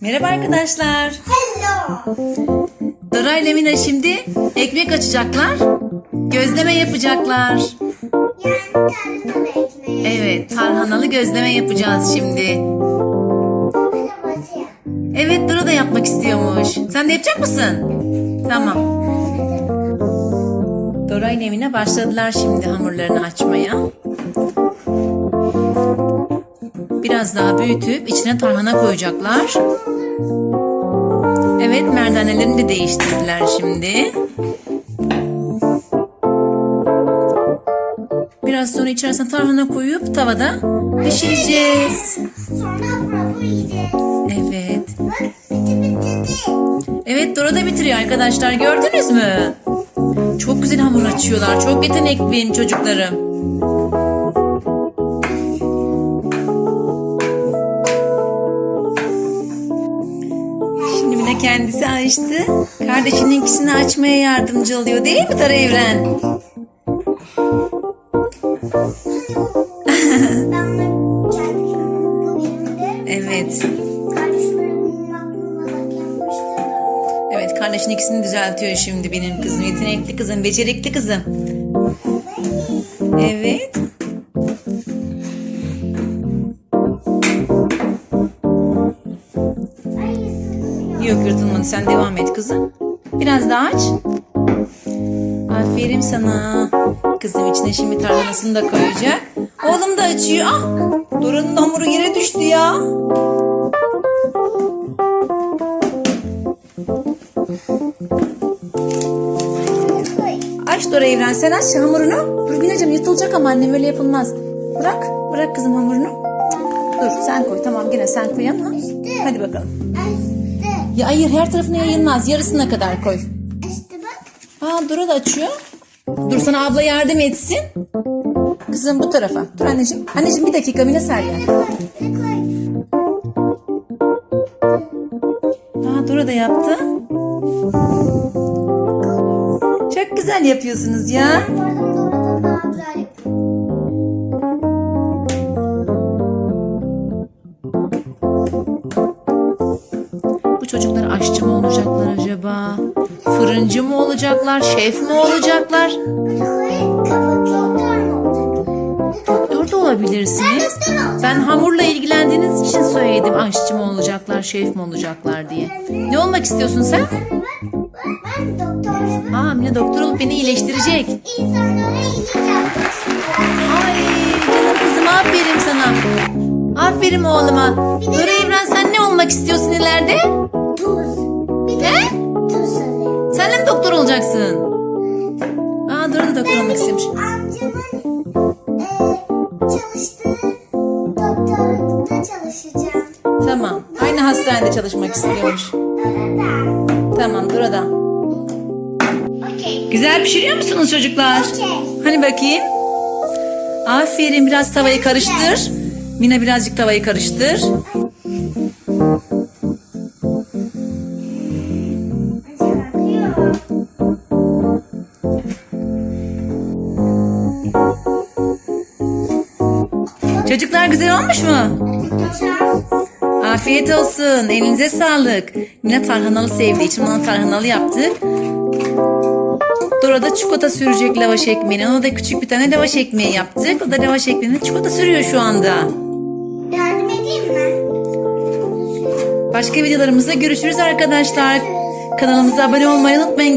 Merhaba arkadaşlar. Hello. Dora ile Mina şimdi ekmek açacaklar. Gözleme yapacaklar. Yani tarhana ekmeği. Evet, tarhanalı gözleme yapacağız şimdi. Evet, Dora da yapmak istiyormuş. Sen de yapacak mısın? Tamam. Dora ile Mina başladılar şimdi hamurlarını açmaya. Biraz daha büyütüp içine tarhana koyacaklar. Merdanelerini de değiştirdiler şimdi. Biraz sonra içerisine tarhana koyup tavada pişireceğiz. Sonra bravo yiyeceğiz. Evet. Bak bitti bitti. Evet Dora da bitiriyor arkadaşlar gördünüz mü? Çok güzel hamur açıyorlar. Çok yetenekli benim çocuklarım. Mine kendisi açtı. Kardeşinin ikisini açmaya yardımcı oluyor değil mi Dara Evren? De. Evet. Evet kardeşin ikisini düzeltiyor şimdi benim kızım. Yetenekli kızım, becerikli kızım. Evet. Yok yırtılmadı sen devam et kızım. Biraz daha aç. Aferin sana. Kızım içine şimdi tarhanasını da koyacak. Oğlum da açıyor. Ah! Dora'nın hamuru yere düştü ya. Aç Dora Evren sen aç hamurunu. Dur Minacığım yırtılacak ama annem öyle yapılmaz. Bırak. Bırak kızım hamurunu. Dur sen koy tamam gene sen koy ama. Hadi bakalım. Ya hayır her tarafına yayılmaz. Yarısına kadar koy. İşte bak. Aa Dora da açıyor. Dur sana abla yardım etsin. Kızım bu tarafa. Dur anneciğim. Anneciğim bir dakika Mine. Koy. Koy. Aa Dora da yaptı. Çok güzel yapıyorsunuz ya. Aşçı mı olacaklar acaba? Fırıncı mı olacaklar? Şef mi olacaklar? Doktor da olabilirsiniz. Ben hamurla ilgilendiğiniz için söyledim aşçı mı olacaklar, şef mi olacaklar diye. Ne olmak istiyorsun sen? Ben doktor. Aa Mine doktor olup beni iyileştirecek. İnsanlara iyilik. Ay canım kızım aferin sana. Aferin oğluma. Dora Evren sen ne olmak istiyorsun ileride? Tuz alayım. Sen de mi doktor olacaksın? Aa Dora da doktor olmak istiyormuş. Amcamın eee, çalıştığı doktorlukta çalışacağım. Tamam. Aynı hastanede çalışmak istiyormuş. Burada. Tamam Dora da. Okey. Güzel pişiriyor musunuz çocuklar? Okey. Hani bakayım. Aferin biraz tavayı karıştır. Mina birazcık tavayı karıştır. Çocuklar güzel olmuş mu? Afiyet olsun. Elinize sağlık. Mina tarhanalı sevdiği için ona tarhanalı yaptık. Dora da çikolata sürecek lavaş ekmeğine. Ona da küçük bir tane lavaş ekmeği yaptık. O da lavaş ekmeğine çikolata sürüyor şu anda. Yardım edeyim mi? Başka videolarımızda görüşürüz arkadaşlar. Kanalımıza abone olmayı unutmayın.